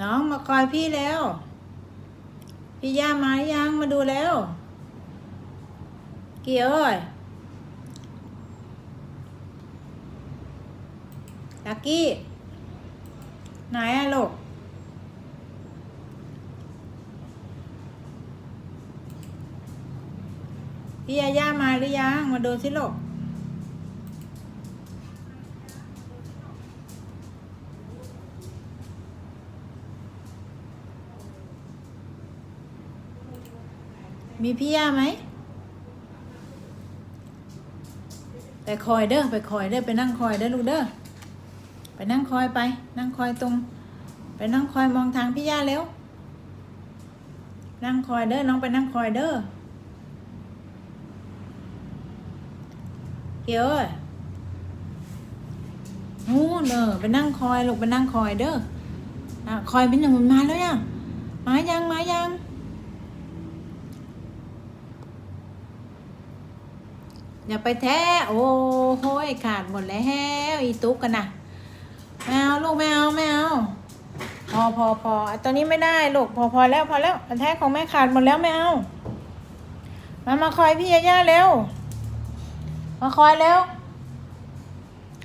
น้องมาคอยพี่แล้ว พี่ย่ามาหรือยังมาดูแล้ว เกี่ยวเอ้ยลักกี้ ไหนอะลูกพี่ยาย่ามาหรือยัง มาดูสิลูก มีพี่ย่าไหม ไปคอยเด้อไปคอยเด้อไปนั่งคอยเด้อลูกเด้อไปนั่งคอยไป นั่งคอยตรง ไปนั่งคอยมองทางพี่ย่าเร็วนั่งคอยเด้อน้องไปนั่งคอยเด้อเกียวเอ้ยโอ้เด้อไปนั่งคอยลูกไปนั่งคอยเด้ออะคอยเป็นอย่างมันมาแล้วยังมายังมายัง อย่าไปแท้ โอ้โหยขาดหมดแล้วอีตุ๊กกันนะไม่เอาลูกไม่เอาไม่เอาพอพอพออะตอนนี้ไม่ได้ลูกพอพอแล้วพอแล้วแท้ของแม่ขาดหมดแล้วไม่เอามามาคอยพี่ยาย่าเร็ว มาคอยเร็ว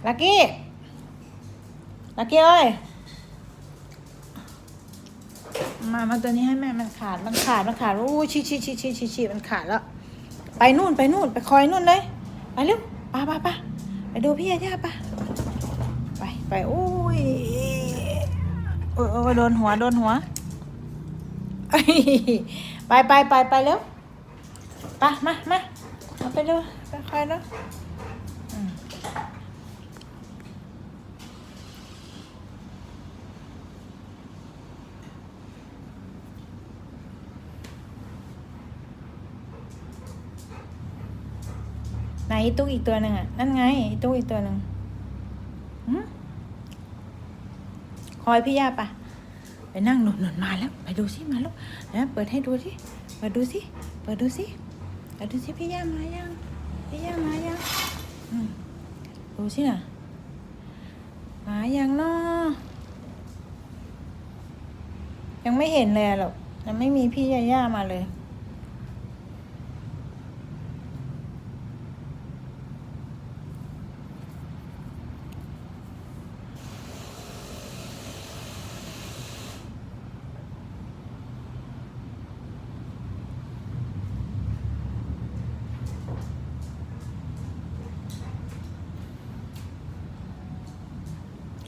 ลักกี้ลักกี้เอ้ยมามาตัวนี้ให้แม่มันขาดมันขาดมันขาดอู้ชีชีชีชีชีชีมันขาดแล้ว ไปนู่นไปนู่น ไปคอยนู่นเลย ไปเร็วไป้าป้าป้าไปดูพี่ยาย่าป้าไปไปโอ้ยโอ้ยโดนหัวโดนหัว ไปไปไปไปเร็วไปมามาเอาไปเร็วไปคอยเร็ว ไหนตุ๊กอีกตัวหนึ่งอะ นั่นไงตุ๊กอีกตัวหนึ่งหืมคอยพี่ย่าปะไปนั่งหนุนหนุนมาแล้ว ไปดูสิมาล้วนะเปิดให้ดูสิเปิดดูสิเปิดดูสิเปิดดูสิพี่ย่ามายังพี่ย่ามายังดูสิน่ะมายังเนาะยังไม่เห็นเลยหรอกยังไม่มีพี่ย่าย่ามาเลย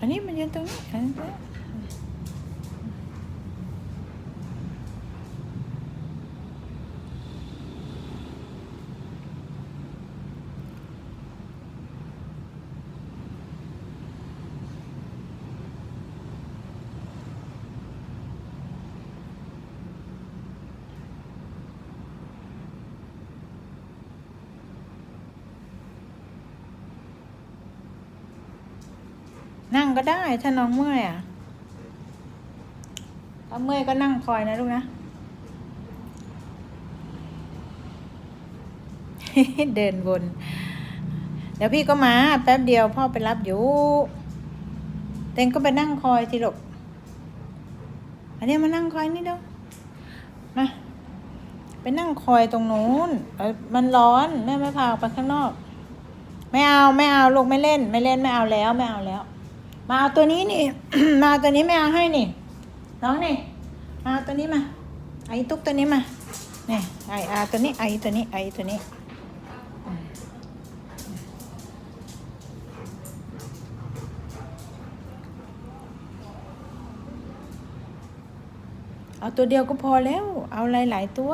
Ani macam tu ni. Kan? Eh, eh. นั่งก็ได้ถ้าน้องเมื่อยอะถ้าเมื่อยก็นั่งคอยนะลูกนะ เดินวน เดี๋ยวพี่ก็มา แป๊บเดียวพ่อไปรับอยู่ เต็งก็ไปนั่งคอยทีลูกอันนี้มานั่งคอยนี่เด้อมาไปนั่งคอยตรงนู้นเอ้ยมันร้อนแม่ไม่พาออกไปข้างนอก ไม่เอาไม่เอาลูกไม่เล่น ไม่เล่นไม่เอาแล้วไม่เอาแล้ว มาเอาตัวนี้นี่ มาตัวนี้ไม่เอาให้นี่ น้องนี่ มาเอาตัวนี้มา ไอ้ตุ๊กตัวนี้มาเนี่ยไอ้อาตัวนี้ ไอ้ตัวนี้ ไอ้ตัวนี้ เอาตัวเดียวก็พอแล้ว เอาหลายๆตัว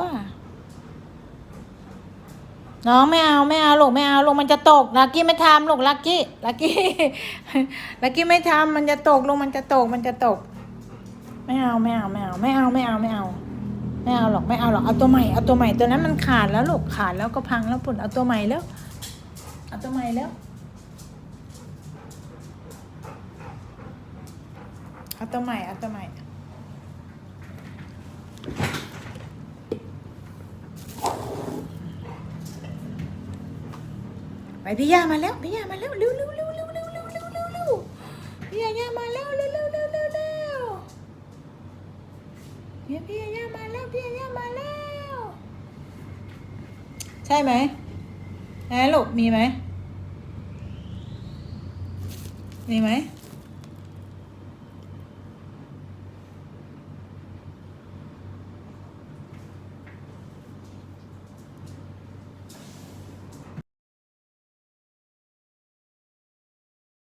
น้องไม่เอาไม่เอาลูกไม่เอาลูกมันจะตกลักกี้ไม่ทำลูกลักกี้ลักกี้ลักกี้ไม่ทำมันจะตกลูกมันจะตกมันจะตก ไม่เอาไม่เอาไม่เอาไม่เอาไม่เอาไม่เอาไม่เอาหรอกไม่เอาหรอกเอาตัวใหม่เอาตัวใหม่ตัวนั้นมันขาดแล้วลูกขาดแล้วก็พังแล้วปุ่นเอาตัวใหม่แล้วเอาตัวใหม่แล้วเอาตัวใหม่เอาตัวใหม่ ไปพี่ยามาแล้วพี่ยามาแล้วเร็วเร็วเร็วเร็วเร็วเร็วเร็วเร็วเร็วพี่ย่ามาแล้วเร็วเร็วเร็วเร็วเร็วพี่ย่ามาแล้วพี่ยามาแล้ว ใช่ไหมแอนลูกมีไหมมีไหม